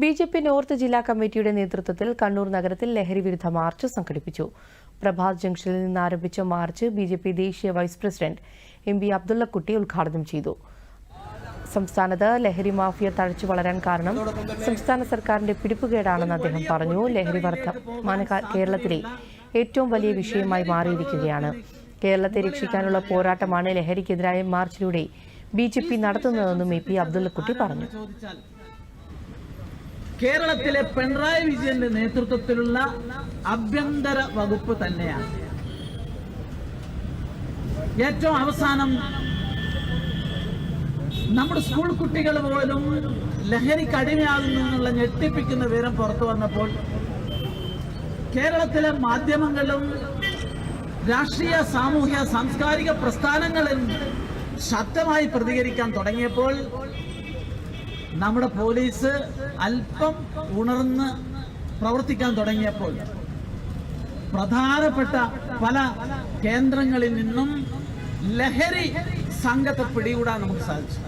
B J P north ജില്ലാ കമ്മിറ്റിയുടെ നേതൃത്വത്തിൽ കണ്ണൂർ നഗരത്തിൽ ലഹരി വിരുദ്ധ മാർച്ച് സംഘടിപ്പിച്ചു. പ്രഭാത് ജംഗ്ഷനിൽ നിന്ന് ആരംഭിച്ച മാർച്ച് ബി ജെ പി ദേശീയ vice president M B Abdullakutty ഉദ്ഘാടനം ചെയ്തു. സംസ്ഥാനത്ത് ലഹരി മാഫിയ തഴച്ചു വളരാൻ കാരണം സംസ്ഥാന സർക്കാരിന്റെ പിടിപ്പുകേടാണെന്ന് അദ്ദേഹം പറഞ്ഞു. ലഹരി വർദ്ധമാന കേരളത്തിലെ ഏറ്റവും വലിയ വിഷയമായി മാറിയിരിക്കുകയാണ്. കേരളത്തെ രക്ഷിക്കാനുള്ള പോരാട്ടമാണ് ലഹരിക്കെതിരായ മാർച്ചിലൂടെ ബി ജെ പി നടത്തുന്നതെന്നും എ പി അബ്ദുള്ളക്കുട്ടി പറഞ്ഞു. കേരളത്തിലെ പിണറായി വിജയന്റെ നേതൃത്വത്തിലുള്ള ആഭ്യന്തര വകുപ്പ് തന്നെയാണ്. ഏറ്റവും അവസാനം നമ്മുടെ സ്കൂൾ കുട്ടികൾ പോലും ലഹരിക്ക് അടിമയാകുന്നു എന്നുള്ള ഞെട്ടിപ്പിക്കുന്ന വിവരം പുറത്തു വന്നപ്പോൾ കേരളത്തിലെ മാധ്യമങ്ങളും രാഷ്ട്രീയ സാമൂഹ്യ സാംസ്കാരിക പ്രസ്ഥാനങ്ങളും ശക്തമായി പ്രതികരിക്കാൻ തുടങ്ങിയപ്പോൾ നമ്മുടെ പോലീസ് അല്പം ഉണർന്ന് പ്രവർത്തിക്കാൻ തുടങ്ങിയപ്പോൾ പ്രധാനപ്പെട്ട പല കേന്ദ്രങ്ങളിൽ നിന്നും ലഹരി സംഘത്തെ പിടികൂടാൻ നമുക്ക് സാധിച്ചു.